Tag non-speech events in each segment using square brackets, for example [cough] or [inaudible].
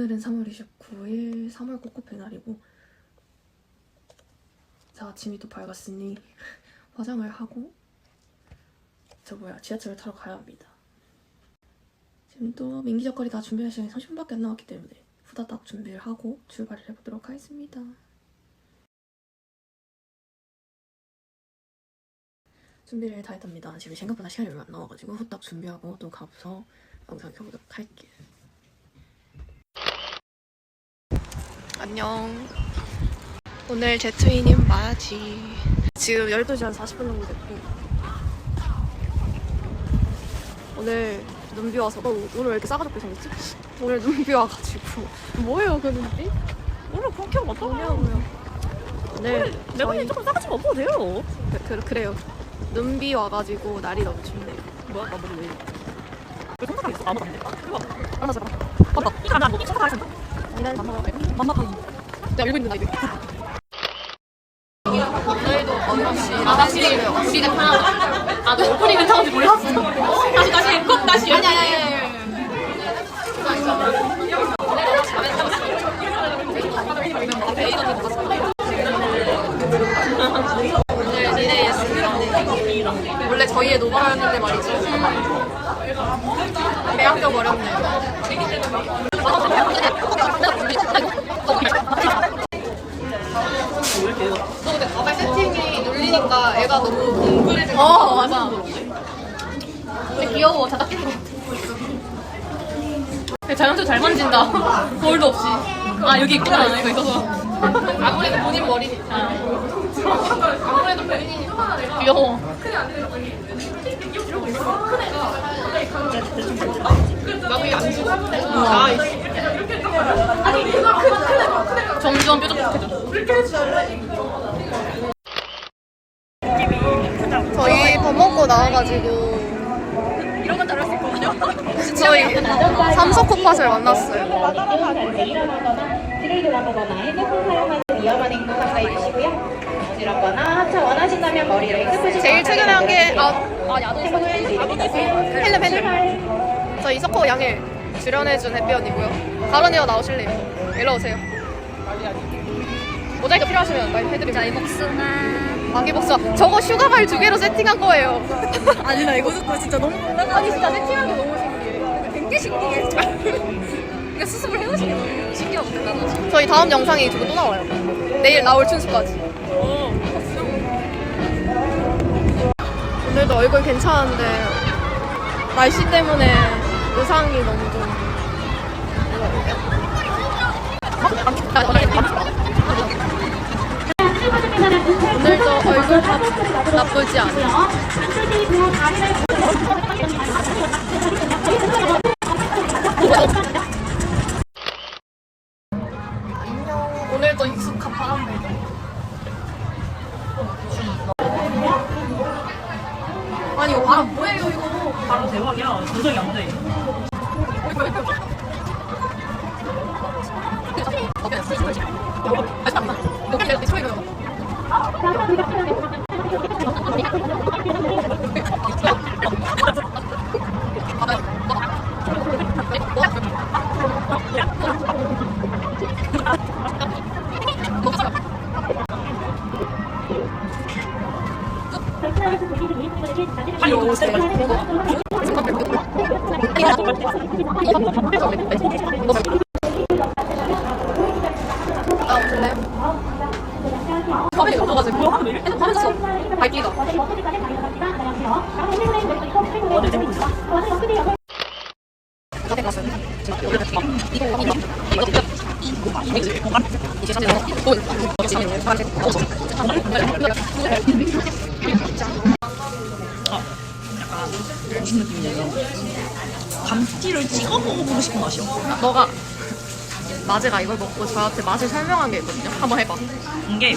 오늘은 3월 29일 3월 꽃꽃의 날이고 자 아침이 또 밝았으니 [laughs] 화장을 하고 저 뭐야 지하철을 타러 가야 합니다. 지금 또 민기적거리 다 준비할 시간이 30분밖에 안 남았기 때문에 후다닥 준비를 하고 출발을 해보도록 하겠습니다. 준비를 다 했답니다. 지금 생각보다 시간이 얼마 안 남아가지고 후딱 준비하고 또 가서 영상 켜보도록 할게요. 안녕. 오늘 제 트윈인 마야지. 지금 12시 한 40분 정도 됐고. 오늘 눈비 와서, 어, 오늘 왜 이렇게 싸가지고 생겼지? 오늘 눈비 와가지고. [laughs] 뭐예요 그 눈빛? 원래 그렇게 하면 어떡해요? 뭐냐고요. 오늘 내가 저희- 조금 싸가지 먹어도 돼요 그, 그, 그 래요. 눈비 와가지고 날이 너무 춥네요. 뭐야 나 머리 왜 이래 왜 손가락 있어? 아무도 안 돼. 이거 봐. 만나서 봐. 봐봐 이 가면 뭐 손가락 있어? 이날 밥 먹어요. 맘마 파이 내가 알고 있는 아이들. 오늘도 언없이 아, 다시 우리가 편하다. 아, 너 오프닝을 타는지 몰랐어. 다시, 다시, 꼭 다시. 아니, 아니, 아니. 원래 저희의 노바였는데 말이죠. 대학교 어렵네요. 너 근데 가발 세팅이 눌리니까 애가 너무 뭉그레진 거 어, 맞아. 근데 귀여워. 자작끼리 자연스레 잘 만진다. 거울도 없이. 아, 여기 있구나. 이거 있어서. 아무래도 본인 머리니까. 아무래도 본인이니까. 귀여워. 이게 안 죽어. 아, 점점 뾰족해져. 저희 밥 먹고 나와가지고 이런 건 잘할 수 있거든요. 저희 삼석코팟을 만났어요. 제일 최근에 한 게 아, 아, 야도 헬름 헬름. 저 이석호 양일 출연해준 햇비 언니고요. 다른 헤어 나오실래요? 일로 오세요. 모자이크 필요하시면 많이 해드릴게요. 복숭아. 방귀 복수. 저거 슈가발 두 개로 세팅한 거예요. [laughs] 아니, 나 이거 듣고 진짜 너무 놀라가지고. 아니 진짜 세팅한 게 너무 신기해. 되게 신기해. 이거 수습을 나도 지금. 저희 다음 영상이 저거 또 나와요. 내일 나올 춘수까지. 오늘도 얼굴 괜찮은데 날씨 때문에 의상이 너무 좀 오늘도 얼굴 다 나쁘지 않아. 오늘도 익숙한 바람 불고. 아니 이거 바람 뭐예요 이거? 바로 대박이야. 도저히 안 돼. 빨리 오세요. 화면이 없어가지고 핸드폰 하면서 밝기가 무슨 느낌이냐면 감튀를 찍어 먹어보고 싶은 맛이요. 너가 마제가 이걸 먹고 저한테 맛을 설명한 게 있거든요. 한번 해봐. 이게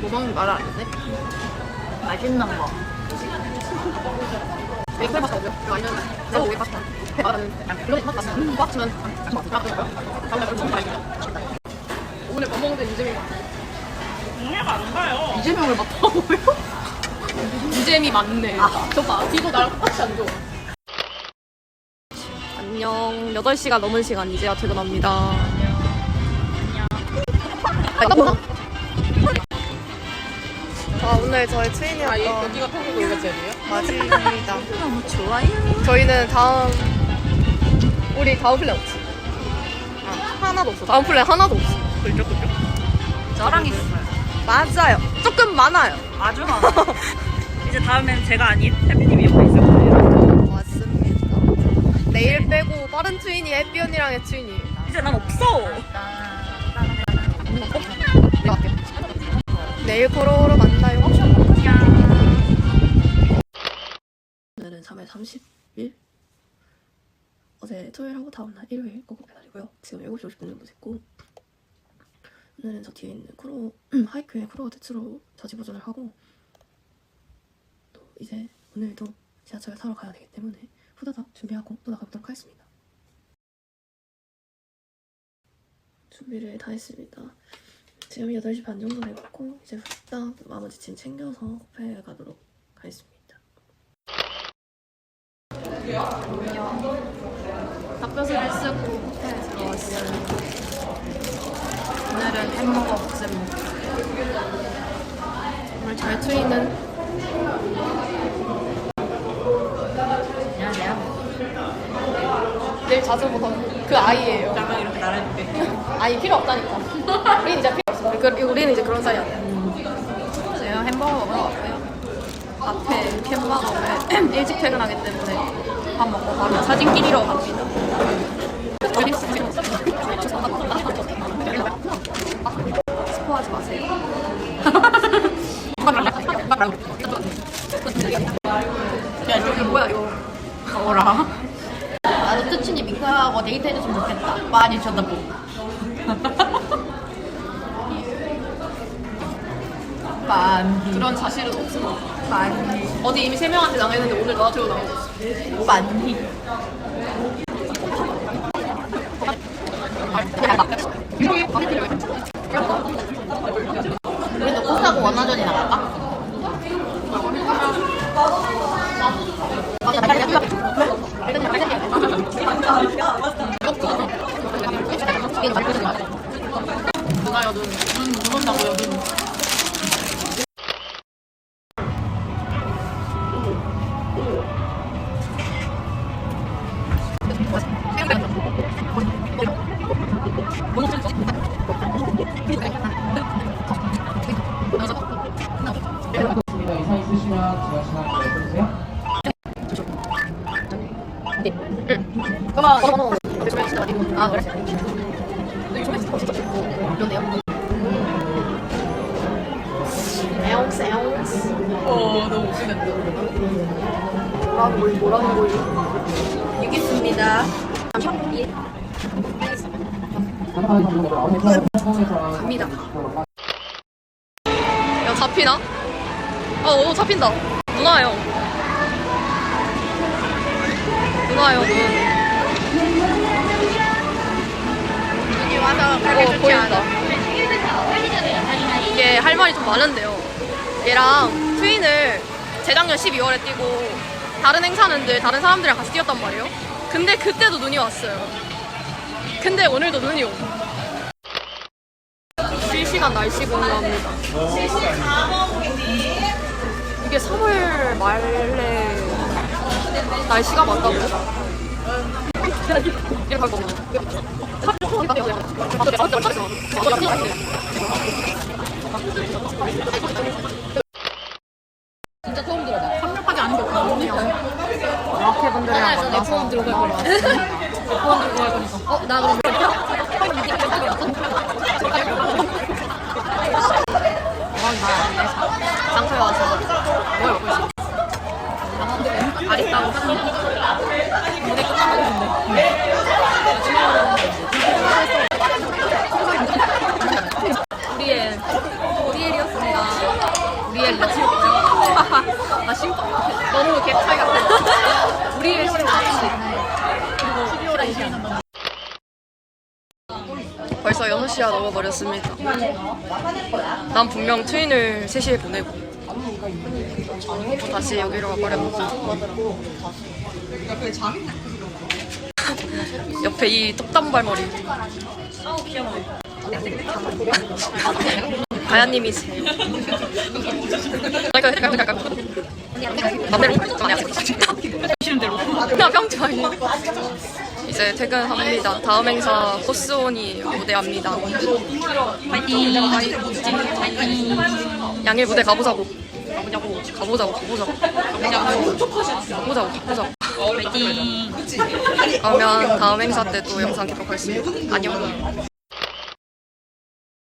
뭐 먹는 말을 안 했네? 맛있는 거. 파스타. 음, 꽉 주면 오늘 밥 먹는데 이재명이 이해가 안 가요. 이재명을 맡아보요? 이재미 맞네. 저 봐. 뒤도 나랑 똑같이 안 줘. 안녕. 8시가 넘은 시간 이제야 퇴근합니다. 안녕. 아, 오늘 저희 트윈이었던 여기가 평소 놀가 제일이에요? 맞습니다. 너무 좋아요. 저희는 다음 우리 다음 플랜 없지? 아, 하나도 없어. 다음 플랜 하나도 없어. 그죠, 그죠? 저랑 있어요. 맞아요. 조금 많아요. 아주 많아. [laughs] 이제 다음엔 제가 아닌 해피님이 옆에 있을 거예요. 맞습니다. 내일 빼고 빠른 트윈이 해피 언니랑 의 트윈이. 이제 난 없어. 내일 걸어오러 만나요. 오늘은 3월 30일 어제 토요일하고 다음날 일요일 꼬꼬 배달이고요 지금 7시 50분 정도 됐고 오늘은 저 뒤에 있는 쿠로 하이큐의 쿠로가 대추로 저지 보존을 하고 또 이제 오늘도 지하철 타러 가야 되기 때문에 후다닥 준비하고 또 나가보도록 하겠습니다. 준비를 다 했습니다. 지금 8시 반 정도 되고 이제 후딱 나머지 짐 챙겨서 코페 가도록 하겠습니다. 닭뼈슬을 쓰고 호텔에 들어왔어요. 오늘은 햄버거 복습 정말 잘 트이는 안녕하세요. 내일 자주 보던 그 아이예요. 나랑 이렇게 나란히 [laughs] 아이 필요 없다니까. 우리는 이제 필요 없어. 그, 우리는 이제 그런 사이 아니야. 제가 햄버거 먹으러 왔고요. 앞에 캔버거에 [clears throat] 일찍 퇴근하기 때문에 밥 먹고 바로 사진 끼리러 갑니다. 스포하지 마세요. 야, 저기 뭐야, 이거. 어라. 나도 뜨친이 민카하고 데이트 해줬으면 좋겠다. 많이 쳐다보고. [laughs] 많이. 그런 자신은 없어. 많이. 어디 이미 세 명한테 당했는데 오늘 너한테로 당하고 있어. 많이. 우리 번호 조명 진짜 많이 아 그래? 너 조명 진짜 진짜 그런데요? 에옹스 에옹스 어, 너무 웃기겠다. 뭐라는 거이 뭐라는 거이 알겠습니다. 갑니다 야 잡히나? 아 어, 잡힌다 누나요 누나요 눈 눈이 와서 어, 보인다. 이게 할 말이 좀 많은데요. 얘랑 트윈을 재작년 12월에 뛰고 다른 행사는 늘 다른 사람들이랑 같이 뛰었단 말이에요. 근데 그때도 눈이 왔어요. 근데 오늘도 눈이 오. 실시간 날씨 공유합니다. 이게 3월 말에 날씨가 맞다고? 이렇게 할 거구나. 진짜 처음 들어봐. 협력하지 않은 게 없나? 마케분들이랑 만나서 처음 들어갈 거라. 처음 [laughs] 들어갈 거니까. 어, 나 그럼 장소에 와서 뭘 먹고 있어? 아리따고 무대 끝나고 싶은데. 우리의 우리엘이었습니다. 우리엘 나 지옥 나 심쿵 너무 갭 차이 같아. 우리엘 심쿵 벌써 6시가 넘어 버렸습니다. 난 분명 트윈을 3시에 보내고 또 다시 여기로 와버렸는데 [laughs] 옆에 이 똑단발머리 가야님이세요. [laughs] 평소에 이제 퇴근합니다. 다음 행사 코스온이 무대합니다. 파이팅! 양일 무대 가보자고. 가보자고. 가보자고. 가보자고. 가보자고. 가보자고. 파이팅! 그러면 다음 행사 때도 영상 기록하겠습니다. 안녕.